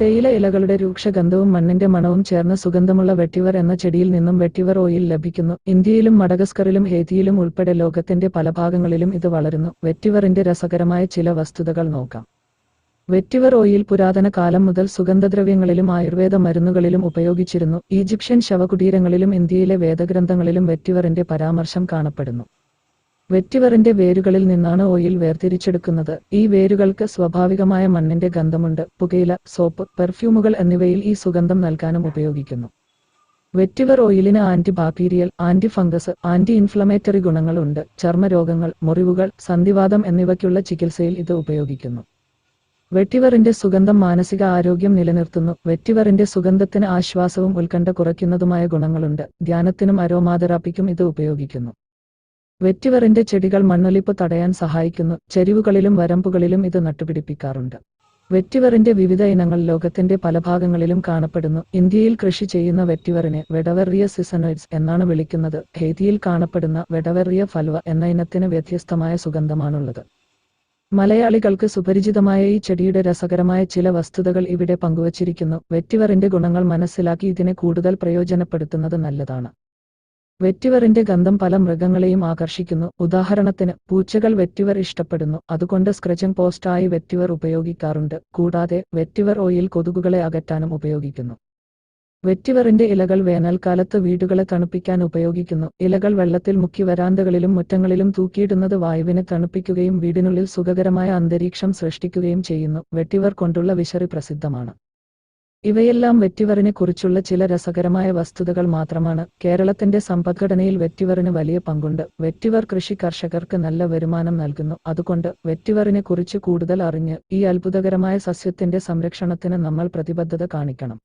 തേയില ഇലകളുടെ രൂക്ഷഗന്ധവും മണ്ണിന്റെ മണവും ചേർന്ന സുഗന്ധമുള്ള വെട്ടിവർ എന്ന ചെടിയിൽ നിന്നും വെട്ടിവർ ഓയിൽ ലഭിക്കുന്നു. ഇന്ത്യയിലും മഡഗസ്കറിലും ഹേതിയിലും ഉൾപ്പെടെ ലോകത്തിന്റെ പല ഭാഗങ്ങളിലും ഇത് വളരുന്നു. വെറ്റിവറിന്റെ രസകരമായ ചില വസ്തുതകൾ നോക്കാം. വെറ്റിവർ ഓയിൽ പുരാതന കാലം മുതൽ സുഗന്ധദ്രവ്യങ്ങളിലും ആയുർവേദ മരുന്നുകളിലും ഉപയോഗിച്ചിരുന്നു. ഈജിപ്ഷ്യൻ ശവകുടീരങ്ങളിലും ഇന്ത്യയിലെ വേദഗ്രന്ഥങ്ങളിലും വെറ്റിവറിന്റെ പരാമർശം കാണപ്പെടുന്നു. വെറ്റിവറിന്റെ വേരുകളിൽ നിന്നാണ് ഓയിൽ വേർതിരിച്ചെടുക്കുന്നത്. ഈ വേരുകൾക്ക് സ്വാഭാവികമായ മണ്ണിന്റെ ഗന്ധമുണ്ട്. പുകയില സോപ്പ് പെർഫ്യൂമുകൾ എന്നിവയിൽ ഈ സുഗന്ധം നൽകാനും ഉപയോഗിക്കുന്നു. Vetiver ഓയിലിന് anti bacterial anti fungus anti inflammatory ഗുണങ്ങളുണ്ട് ചർമ്മരോഗങ്ങൾ മുറിവുകൾ സന്ധിവാദം എന്നിവയ്ക്കുള്ള ചികിത്സയിൽ ഇത് ഉപയോഗിക്കുന്നു. വെറ്റിവറിന്റെ സുഗന്ധം മാനസിക ആരോഗ്യം നിലനിർത്തുന്നു. വെറ്റിവറിന്റെ സുഗന്ധത്തിന് ആശ്വാസവും ഉത്കണ്ഠ കുറയ്ക്കുന്നതുമായ ഗുണങ്ങളുണ്ട്. ധ്യാനത്തിനും അരോമാതെറാപ്പിക്കും ഇത് ഉപയോഗിക്കുന്നു. വെറ്റിവറിന്റെ ചെടികൾ മണ്ണൊലിപ്പ് തടയാൻ സഹായിക്കുന്നു. ചെരിവുകളിലും വരമ്പുകളിലും ഇത് നട്ടുപിടിപ്പിക്കാറുണ്ട്. വെറ്റിവറിന്റെ വിവിധ ഇനങ്ങൾ ലോകത്തിന്റെ പല ഭാഗങ്ങളിലും കാണപ്പെടുന്നു. ഇന്ത്യയിൽ കൃഷി ചെയ്യുന്ന വെറ്റിവറിനെ വെഡവെറിയ സിസനോയിഡ്സ് എന്നാണ് വിളിക്കുന്നത്. ഹേതിയിൽ കാണപ്പെടുന്ന വെഡവെറിയ ഫൽവ എന്ന ഇനത്തിന് വ്യത്യസ്തമായ സുഗന്ധമാണുള്ളത്. മലയാളികൾക്ക് സുപരിചിതമായ ഈ ചെടിയുടെ രസകരമായ ചില വസ്തുതകൾ ഇവിടെ പങ്കുവച്ചിരിക്കുന്നു. വെറ്റിവറിന്റെ ഗുണങ്ങൾ മനസ്സിലാക്കി ഇതിനെ കൂടുതൽ പ്രയോജനപ്പെടുത്തുന്നത് നല്ലതാണ്. വെറ്റിവറിന്റെ ഗന്ധം പല മൃഗങ്ങളെയും ആകർഷിക്കുന്നു. ഉദാഹരണത്തിന് പൂച്ചകൾ വെറ്റിവർ ഇഷ്ടപ്പെടുന്നു. അതുകൊണ്ട് സ്ക്രച്ചിംഗ് പോസ്റ്റായി വെറ്റിവർ ഉപയോഗിക്കാറുണ്ട്. കൂടാതെ വെറ്റിവർ ഓയിൽ കൊതുകുകളെ അകറ്റാനും ഉപയോഗിക്കുന്നു. വെറ്റിവറിന്റെ ഇലകൾ വേനൽക്കാലത്ത് വീടുകളെ തണുപ്പിക്കാൻ ഉപയോഗിക്കുന്നു. ഇലകൾ വെള്ളത്തിൽ മുക്കി വരാന്തകളിലും മുറ്റങ്ങളിലും തൂക്കിയിടുന്നത് വായുവിനെ തണുപ്പിക്കുകയും വീടിനുള്ളിൽ സുഖകരമായ അന്തരീക്ഷം സൃഷ്ടിക്കുകയും ചെയ്യുന്നു. വെട്ടിവർ കൊണ്ടുള്ള വിശറി പ്രസിദ്ധമാണ്. ഇവയെല്ലാം വെറ്റിവറിനെ കുറിച്ചുള്ള ചില രസകരമായ വസ്തുതകൾ മാത്രമാണ്. കേരളത്തിന്റെ സമ്പദ്ഘടനയിൽ വെറ്റിവറിന് വലിയ പങ്കുണ്ട്. വെറ്റിവർ കൃഷി കർഷകർക്ക് നല്ല വരുമാനം നൽകുന്നു. അതുകൊണ്ട് വെറ്റിവറിനെ കുറിച്ച് കൂടുതൽ അറിഞ്ഞ് ഈ അത്ഭുതകരമായ സസ്യത്തിന്റെ സംരക്ഷണത്തിന് നമ്മൾ പ്രതിബദ്ധത കാണിക്കണം.